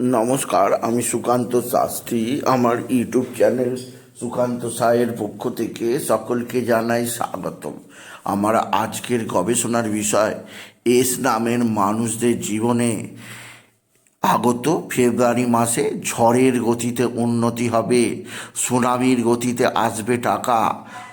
নমস্কার, আমি সুকান্ত শাস্ত্রী। আমার ইউটিউব চ্যানেল সুকান্ত সায়ের পক্ষ থেকে সকলকে জানাই স্বাগতম। আমার আজকের গবেষণার বিষয়, এস নামের মানুষদের জীবনে আগত ফেব্রুয়ারি মাসে ঝড়ের গতিতে উন্নতি হবে, সুনামির গতিতে আসবে টাকা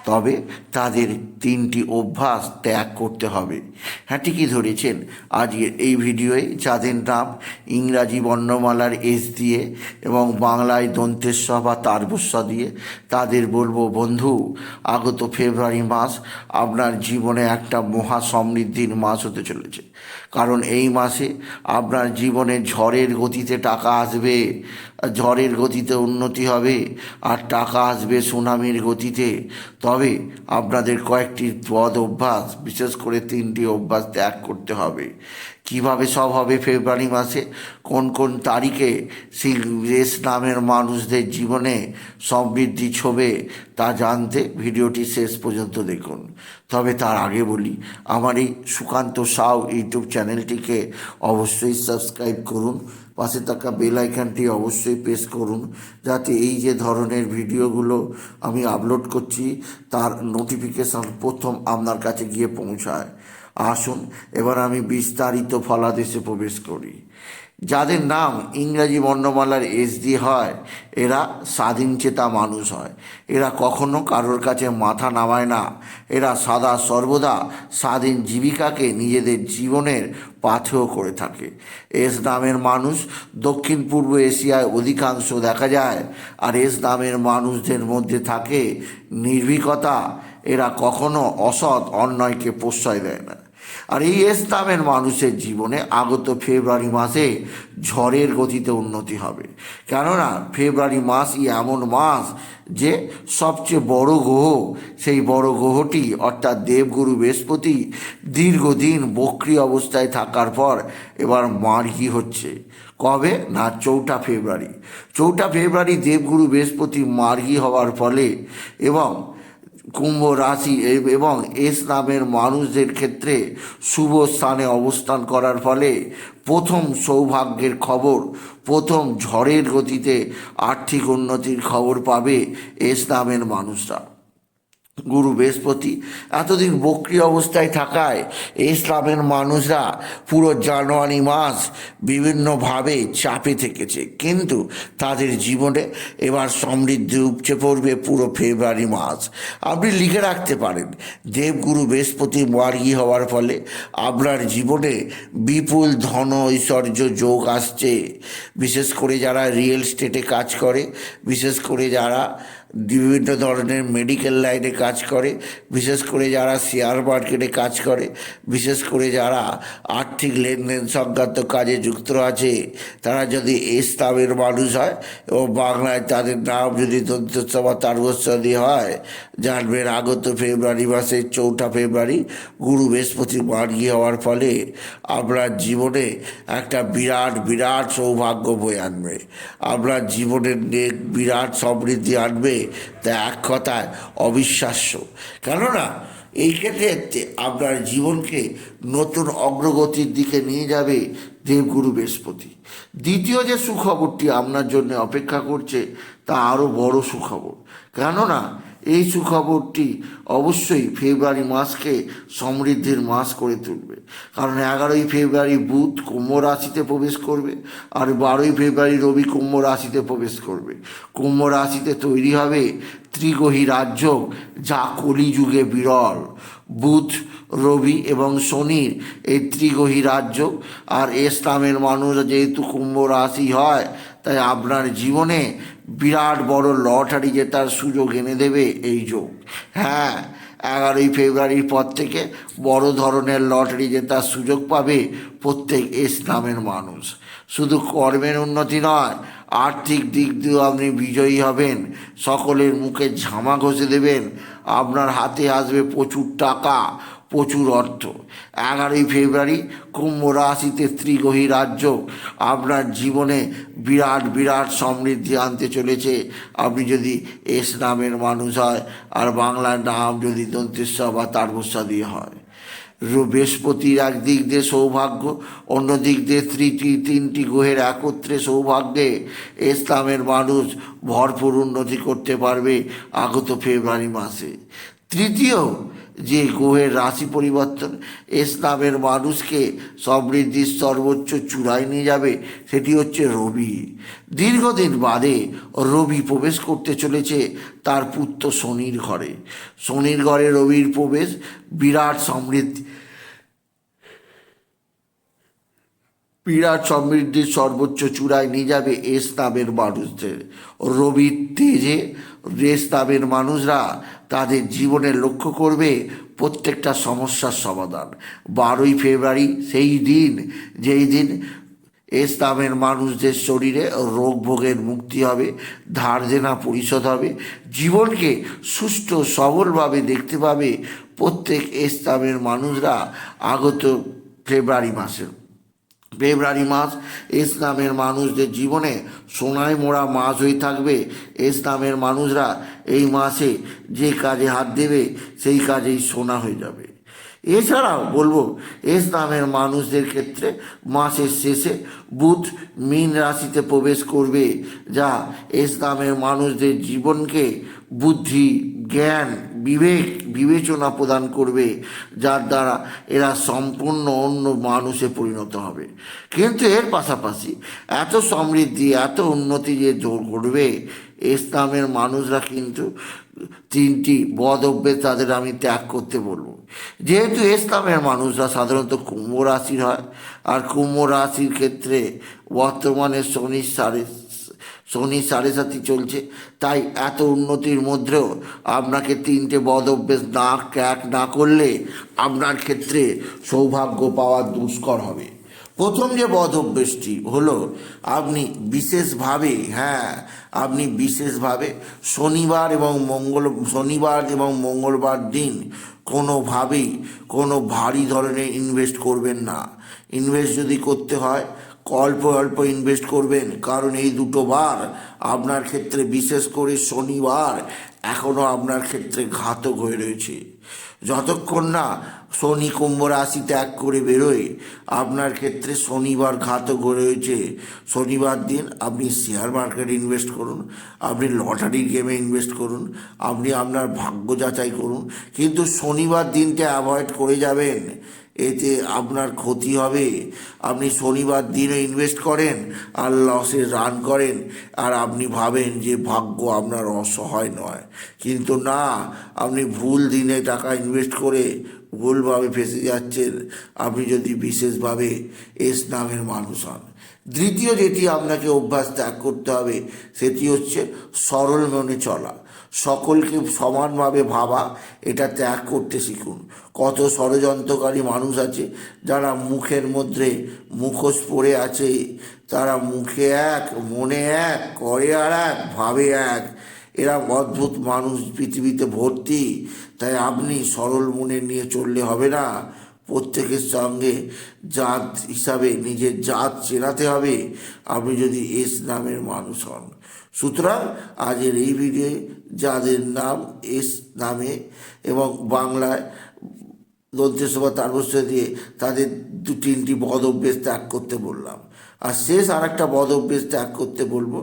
তবে তাদের তিনটি অভ্যাস ত্যাগ করতে হবে। হ্যাঁ ঠিকই ধরেছেন। আজকের এই ভিডিওয়ে যাদের নাম ইংরাজি বর্ণমালার এস দিয়ে এবং বাংলায় দন্তেস্ব বা তারবস্য দিয়ে, তাদের বলব, বন্ধু, আগত ফেব্রুয়ারি মাস আপনার জীবনে একটা মহা সমৃদ্ধির মাস হতে চলেছে। কারণ এই মাসে আপনার জীবনে ঝড়ের গতিতে টাকা আসবে। ঝড়ের গতিতে উন্নতি হবে আর টাকা আসবে সুনামির গতিতে। তবে আপনাদের কয়েকটি পদ অভ্যাস, বিশেষ করে তিনটি অভ্যাস ত্যাগ করতে হবে। কীভাবে সব হবে ফেব্রুয়ারি মাসে? কোন কোন তারিখে সেই রেস নামের মানুষদের জীবনে সমৃদ্ধি ছবে তা জানতে ভিডিওটি শেষ পর্যন্ত দেখুন। তবে তার আগে বলি, আমার এই সুকান্ত সাউ ইউটিউব চ্যানেলটিকে অবশ্যই সাবস্ক্রাইব করুন। পাশে থাকা বেল অবশ্যই প্রেস করুন, যাতে এই যে ধরনের ভিডিওগুলো আমি আপলোড করছি, তার নোটিফিকেশন প্রথম আপনার কাছে গিয়ে পৌঁছায়। আসুন, এবার আমি বিস্তারিত ফলাদেশে প্রবেশ করি। যাদের নাম ইংরাজি বর্ণমালার এস হয়, এরা স্বাধীন চেতা মানুষ হয়। এরা কখনো কারোর কাছে মাথা নামায় না। এরা সদা সর্বদা স্বাধীন জীবিকাকে নিজেদের জীবনের পাথেয় করে থাকে। এস নামের মানুষ দক্ষিণ পূর্ব এশিয়ায় অধিকাংশ দেখা যায়, আর এস নামের মানুষদের মধ্যে থাকে নির্ভীকতা। এরা কখনো অসৎ অন্যায়কে প্রশ্রয় দেয় না। আর এই ইসলামের মানুষের জীবনে আগত ফেব্রুয়ারি মাসে ঝড়ের গতিতে উন্নতি হবে। কেননা ফেব্রুয়ারি মাসই এমন মাস যে সবচেয়ে বড় গ্রহ, সেই বড় গ্রহটি অর্থাৎ দেবগুরু বৃহস্পতি দীর্ঘদিন বক্রি অবস্থায় থাকার পর এবার মার্গি হচ্ছে। কবে? না, চৌঠা ফেব্রুয়ারি। চৌঠা ফেব্রুয়ারি দেবগুরু বৃহস্পতি মার্গি হওয়ার ফলে এবং কুম্ভ রাশি এবং ইসলামের মানুষদের ক্ষেত্রে শুভ স্থানে অবস্থান করার ফলে প্রথম সৌভাগ্যের খবর, প্রথম ঝড়ের গতিতে আর্থিক উন্নতির খবর পাবে ইসলামের মানুষরা। গুরু বৃহস্পতি, এতদিন বক্রি অবস্থায় থাকায় ইসলামের মানুষরা পুরো জানুয়ারি মাস বিভিন্নভাবে চাপে থেকেছে। কিন্তু তাদের জীবনে এবার সমৃদ্ধি উপচে পড়বে পুরো ফেব্রুয়ারি মাস। আপনি লিখে রাখতে পারেন, দেবগুরু বৃহস্পতি মার্গী হওয়ার ফলে আপনার জীবনে বিপুল ধন ঐশ্বর্য যোগ আসছে। বিশেষ করে যারা রিয়েল স্টেটে কাজ করে, বিশেষ করে যারা বিভিন্ন ধরনের মেডিকেল লাইনে কাজ করে, বিশেষ করে যারা শেয়ার মার্কেটে কাজ করে, বিশেষ করে যারা আর্থিক লেনদেন সংক্রান্ত কাজে যুক্ত আছে, তারা যদি ইসলামের মানুষ হয় এবং বাংলায় তাদের নাম যদি দন্তসভা তারবস্বাদী হয়, জানবেন আগত ফেব্রুয়ারি মাসের চৌঠা ফেব্রুয়ারি গুরু বৃহস্পতি মার্গী হওয়ার ফলে আপনার জীবনে একটা বিরাট বিরাট সৌভাগ্য বয়ে আনবে। আপনার জীবনের বিরাট সমৃদ্ধি আনবে। তা এক কথায় অবিশ্বাস্য। কেননা, এই ক্ষেত্রে আপনার জীবনকে নতুন অগ্রগতির দিকে নিয়ে যাবে দেবগুরু বৃহস্পতি। দ্বিতীয় যে সুখবরটি আপনার জন্য অপেক্ষা করছে, তা আরও বড় সুখবর। কেননা এই সুখবরটি অবশ্যই ফেব্রুয়ারি মাসকে সমৃদ্ধির মাস করে তুলবে। কারণ এগারোই ফেব্রুয়ারি বুধ কুম্ভ রাশিতে প্রবেশ করবে আর বারোই ফেব্রুয়ারি রবি কুম্ভ রাশিতে প্রবেশ করবে। কুম্ভ রাশিতে তৈরি হবে ত্রিগ্রহী রাজ্য যা কলিযুগে বিরল। বুধ, রবি এবং শনির এই ত্রিগ্রহী রাজ্য আর ইসলামের মানুষ যেহেতু কুম্ভ রাশি হয় তাই আপনার জীবনে বিরাট বড় লটারি জেতার সুযোগ এনে দেবে এই যোগ। হ্যাঁ এগারোই ফেব্রুয়ারির পর থেকে বড় ধরনের লটারি জেতার সুযোগ পাবে প্রত্যেক ইসলামের মানুষ। শুধু কর্মের উন্নতি নয়, আর্থিক দিক দিয়েও আপনি বিজয়ী হবেন। সকলের মুখে ঝামা ঘষে দেবেন। আপনার হাতে আসবে প্রচুর টাকা। প্রচুর অর্থ। এগারোই ফেব্রুয়ারি কুম্ভ রাশিতে ত্রিগ্রহী রাজ্য আপনার জীবনে বিরাট বিরাট সমৃদ্ধি আনতে চলেছে। আপনি যদি এস নামের মানুষ হয় আর বাংলার নাম যদি দন্তেশ্বর বা তারবস্যা দিয়ে হয়। বৃহস্পতির একদিক দিয়ে সৌভাগ্য অন্য দিক দিয়ে ত্রিটি তিনটি গ্রহের একত্রে সৌভাগ্যে ইসলামের মানুষ ভরপুর উন্নতি করতে পারবে আগত ফেব্রুয়ারি মাসে। তৃতীয় যে গ্রহের রাশি পরিবর্তন ইসলামের মানুষকে সমৃদ্ধির সর্বোচ্চ চূড়ায় নিয়ে যাবে, সেটি হচ্ছে রবি। দীর্ঘদিন বাদে রবি প্রবেশ করতে চলেছে তার পুত্র শনির ঘরে। শনির ঘরে রবির প্রবেশ বিরাট সমৃদ্ধি বিরাট সমৃদ্ধির সর্বোচ্চ চূড়ায় নিয়ে যাবে এস নামের মানুষদের। রবির তেজে রেস নামের মানুষরা তাদের জীবনে লক্ষ্য করবে প্রত্যেকটা সমস্যার সমাধান। বারোই ফেব্রুয়ারি সেই দিন, যেই দিন এস নামের মানুষদের শরীরে রোগ ভোগের মুক্তি হবে ধার দেনা পরিশোধ হবে, জীবনকে সুষ্ঠু সবলভাবে দেখতে পাবে প্রত্যেক এস নামের মানুষরা আগত ফেব্রুয়ারি মাসে ফেব্রুয়ারি মাস, ইসলামের মানুষদের জীবনে সোনায় মোড়া মাস হয়ে থাকবে। ইসলামের মানুষরা এই মাসে যে কাজে হাত দেবে, সেই কাজেই সোনা হয়ে যাবে। এছাড়াও বলব, ইসলামের মানুষদের ক্ষেত্রে মাসের শেষে বুধ মীন রাশিতে প্রবেশ করবে, যা ইসলামের মানুষদের জীবনকে বুদ্ধি, জ্ঞান বিবেক, বিবেচনা প্রদান করবে, যার দ্বারা এরা সম্পূর্ণ অন্য মানুষে পরিণত হবে। কিন্তু এর পাশাপাশি এত সমৃদ্ধি, এত উন্নতি যে করবে, ইসলামের মানুষরা কিন্তু তিনটি বদ তাদের আমি ত্যাগ করতে বলব। যেহেতু ইসলামের মানুষরা সাধারণত কুম্ভ রাশির হয়, আর কুম্ভ রাশির ক্ষেত্রে বর্তমানে শনি সাড়ে শনি সাড়ে সাথী চলছে। তাই এত উন্নতির মধ্যেও আপনাকে তিনটে বদ অভ্যেস না ত্যাগ না করলে আপনার ক্ষেত্রে সৌভাগ্য পাওয়া দুষ্কর হবে। প্রথম যে বদ অভ্যেসটি হলো, আপনি বিশেষভাবে হ্যাঁ আপনি বিশেষভাবে শনিবার এবং মঙ্গল, শনিবার এবং মঙ্গলবার দিন কোনোভাবেই কোনো ভারী ধরনের ইনভেস্ট করবেন না। ইনভেস্ট যদি করতে হয় অল্প অল্প ইনভেস্ট করবেন। কারণ এই দুটো বার আপনার ক্ষেত্রে, বিশেষ করে শনিবার এখনও আপনার ক্ষেত্রে ঘাতক হয়ে রয়েছে। যতক্ষণ না শনি কুম্ভ রাশি ত্যাগ করে বেরোয়, আপনার ক্ষেত্রে শনিবার ঘাতক হয়ে রয়েছে। শনিবার দিন আপনি শেয়ার মার্কেটে ইনভেস্ট করুন, আপনি লটারির গেমে ইনভেস্ট করুন, আপনি আপনার ভাগ্য যাচাই করুন। কিন্তু শনিবার দিনটা অ্যাভয়েড করে যাবেন। এতে আপনার ক্ষতি হবে। আপনি শনিবার দিনে ইনভেস্ট করেন আর লসে রান করেন আর আপনি ভাবেন যে ভাগ্য আপনার অসহায় নয়। কিন্তু না, আপনি ভুল দিনে টাকা ইনভেস্ট করে ভুলভাবে ফেসে যাচ্ছেন। আপনি যদি বিশেষভাবে এস নামের মানুষ হন। দ্বিতীয় যেটি আপনাকে অভ্যাস ত্যাগ করতে হবে, সেটি হচ্ছে সরল মনে চলা। সকলকে সমানভাবে ভাবা, এটা ত্যাগ করতে শিখুন। কত ষড়যন্ত্রকারী মানুষ আছে, যারা মুখের মধ্যে মুখোশ পড়ে আছে, তারা মুখে এক, মনে এক, করে আর এক, ভাবে এক। এরা অদ্ভুত মানুষ, পৃথিবীতে ভর্তি। তাই আপনি সরল মনে নিয়ে চললে হবে না। প্রত্যেকের সঙ্গে জাত হিসাবে নিজের জাত চেনাতে হবে। আপনি যদি এস নামের মানুষ হন। সুতরাং আজের এই ভিডিওয়ে যাদের নাম এস নামে এবং বাংলায় দন্তেসভা তারবস্য দিয়ে তাদের দু তিনটি বদ অভ্যেস ত্যাগ করতে বললাম। আর শেষ আর একটা বদ অভ্যেস ত্যাগ করতে বলব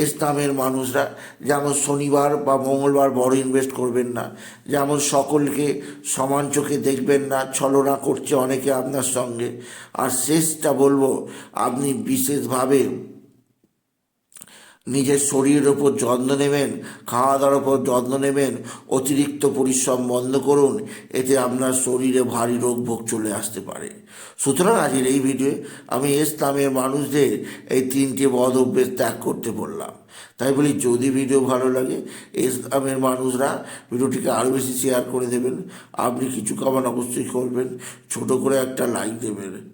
এস নামের মানুষরা যেমন শনিবার বা মঙ্গলবার বড় ইনভেস্ট করবেন না, যেমন সকলকে সমান চোখে দেখবেন না, ছলনা করছে অনেকে আপনার সঙ্গে। আর শেষটা বলব, আপনি বিশেষভাবে নিজের শরীরের ওপর যত্ন নেবেন খাওয়া দাওয়ার ওপর যত্ন নেবেন, অতিরিক্ত পরিশ্রম বন্ধ করুন, এতে আপনার শরীরে ভারী রোগ ভোগ চলে আসতে পারে। সুতরাং আজকের এই ভিডিওয়ে আমি ইসলামের মানুষদের এই তিনটে বদ অভ্যেস ত্যাগ করতে বললাম। তাই বলি, যদি ভিডিও ভালো লাগে, ইসলামের মানুষরা ভিডিওটিকে আরও বেশি শেয়ার করে দেবেন। আপনি কিছু কামান অবশ্যই করবেন। ছোট করে একটা লাইক দেবেন।